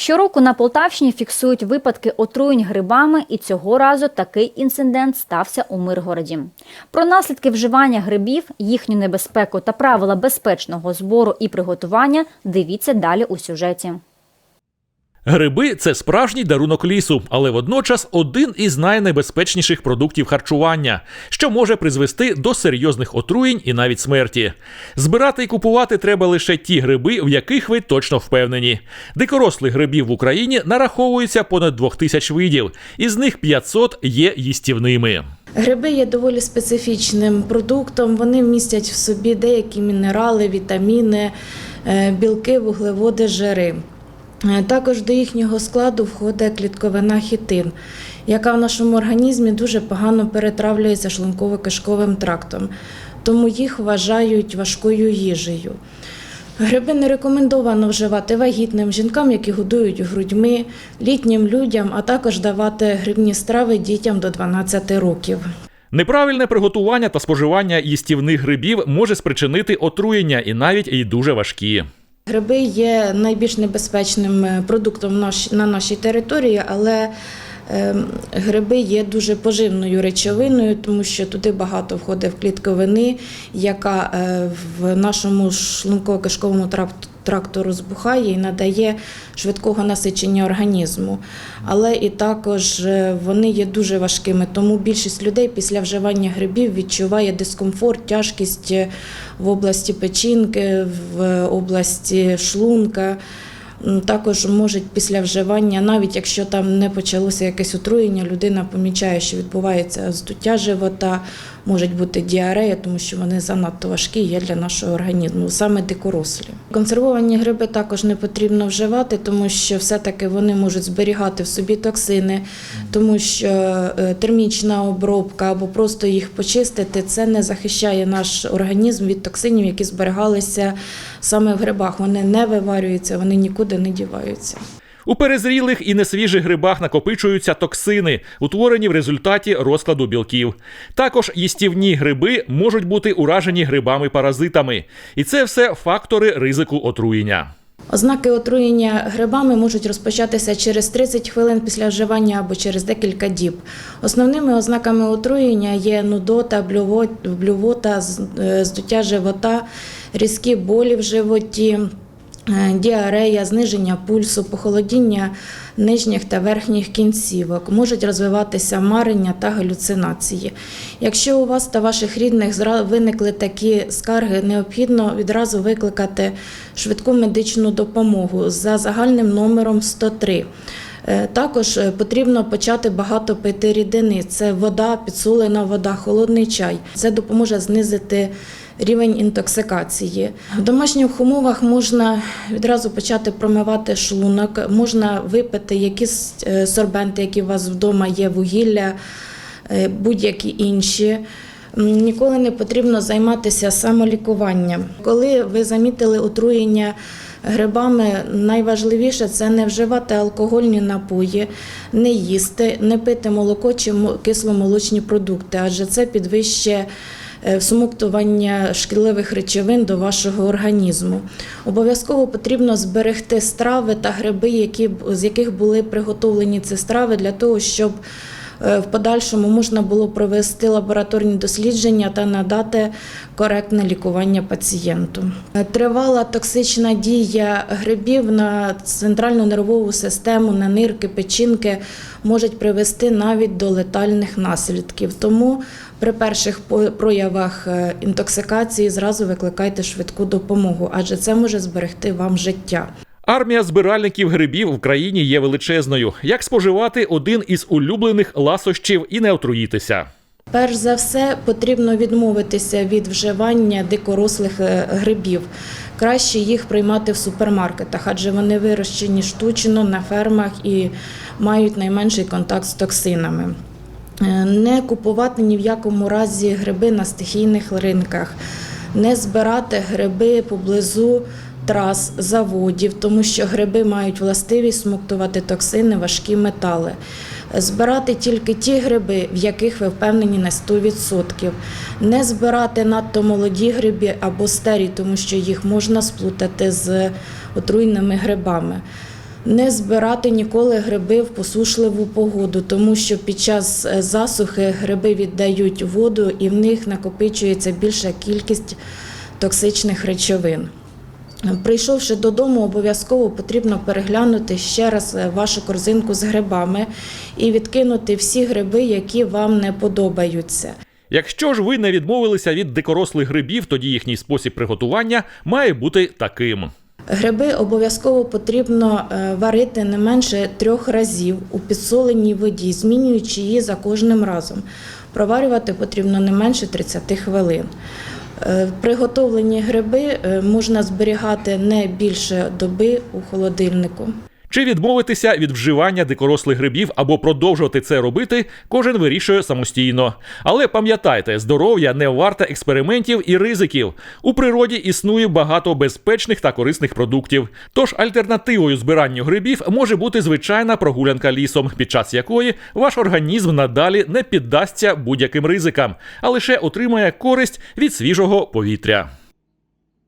Щороку на Полтавщині фіксують випадки отруєнь грибами, і цього разу такий інцидент стався у Миргороді. Про наслідки вживання грибів, їхню небезпеку та правила безпечного збору і приготування дивіться далі у сюжеті. Гриби це справжній дарунок лісу, але водночас один із найнебезпечніших продуктів харчування, що може призвести до серйозних отруєнь і навіть смерті. Збирати і купувати треба лише ті гриби, в яких ви точно впевнені. Дикорослих грибів в Україні нараховується понад 2000 видів, із них 500 є їстівними. Гриби є доволі специфічним продуктом. Вони містять в собі деякі мінерали, вітаміни, е, білки, вуглеводи, жири. Е, Також до їхнього складу входить клітковина хітин, яка в нашому організмі дуже погано перетравлюється шлунково-кишковим трактом, тому їх вважають важкою їжею. Гриби не рекомендовано вживати вагітним жінкам, які годують грудьми, літнім людям, а також давати грибні страви дітям до 12 років. Неправильне приготування та споживання їстівних грибів може спричинити отруєння і навіть і дуже важкі. Гриби є найбільш небезпечним е, продуктом на нашій території, але ем, гриби є дуже поживною речовиною, тому що туди багато входить в клітковини, яка е, в нашому шлунково-кишковому тракту тракту розбухає і надає швидкого насичення організму. Але і також е, вони є дуже важкими, тому більшість людей після вживання грибів відчуває дискомфорт, тяжкість е, в області печінки, в області шлунка. Також можуть після вживання, навіть якщо там не почалося якесь отруєння, людина помічає, що відбувається здуття живота, можуть бути діарея, тому що вони занадто важкі є для нашого організму, саме дикорослі. Консервовані гриби також не потрібно вживати, тому що все-таки вони можуть зберігати в собі токсини, тому що е, термічна обробка або просто їх почистити це не захищає наш організм від токсинів, які зберігалися саме в грибах. Вони не виварюються, вони нікуди не діваються. У перезрілих і несвіжих грибах накопичуються токсини, утворені в результаті розкладу білків. Також їстівні гриби можуть бути уражені грибами-паразитами. І це все фактори ризику отруєння. Ознаки отруєння грибами можуть розпочатися через 30 хвилин після вживання або через декілька діб. Основними ознаками отруєння є нудота, блювота, е, здуття живота, різкі болі в животі. Е, Діарея, зниження пульсу, похолодіння нижніх та верхніх кінцівок, можуть розвиватися марення та галюцинації. Якщо у вас та ваших рідних виникли такі скарги, необхідно відразу викликати швидку медичну допомогу за загальним номером 103. Е, Також е, потрібно почати багато пити рідини. Це вода, підсолена вода, холодний чай. Це допоможе знизити рівень інтоксикації. В домашніх умовах можна відразу почати промивати шлунок, можна випити якісь е, сорбенти, які у вас вдома є, вугілля, будь-які інші. Ніколи не потрібно займатися самолікуванням. Коли ви замітили отруєння грибами, найважливіше це не вживати алкогольні напої, не їсти, не пити молоко чи мо- кисломолочні продукти, адже це підвищує е, всмоктування шкідливих речовин до вашого організму. Обов'язково потрібно зберегти страви та гриби, які, з яких були приготовлені ці страви, для того, щоб в подальшому можна було провести лабораторні дослідження та надати коректне лікування пацієнту. Е, Тривала токсична дія грибів на центральну нервову систему, на нирки, печінки можуть привести навіть до летальних наслідків. Тому при перших проявах е, інтоксикації зразу викликайте швидку допомогу, адже це може зберегти вам життя. Армія збиральників грибів в країні є величезною. Як споживати один із улюблених ласощів і не отруїтися? Перш за все, потрібно відмовитися від вживання дикорослих е, грибів. Краще їх приймати в супермаркетах, адже вони вирощені штучно на фермах і мають найменший контакт з токсинами. Е, Не купувати ні в якому разі гриби на стихійних ринках, не збирати гриби поблизу трас, заводів, тому що гриби мають властивість смоктувати токсини, важкі метали. Збирати тільки ті гриби, в яких ви впевнені на 100%. Не збирати надто молоді гриби або старі, тому що їх можна сплутати з отруйними грибами. Не збирати ніколи гриби в посушливу погоду, тому що під час е, засухи гриби віддають воду і в них накопичується більша кількість токсичних речовин. Прийшовши додому, обов'язково потрібно переглянути ще раз е, вашу корзинку з грибами і відкинути всі гриби, які вам не подобаються. Якщо ж ви не відмовилися від дикорослих грибів, тоді їхній спосіб приготування має бути таким. Гриби обов'язково потрібно е, варити не менше трьох разів у підсоленій воді, змінюючи її за кожним разом. Проварювати потрібно не менше 30 хвилин. Е, Приготовлені гриби е, можна зберігати не більше доби у холодильнику. Чи відмовитися від вживання дикорослих грибів або продовжувати це робити, кожен вирішує самостійно. Але пам'ятайте, здоров'я не варте експериментів і ризиків. У природі існує багато безпечних та корисних продуктів. Тож альтернативою збиранню грибів може бути звичайна прогулянка лісом, під час якої ваш організм надалі не піддасться будь-яким ризикам, а лише отримає користь від свіжого повітря.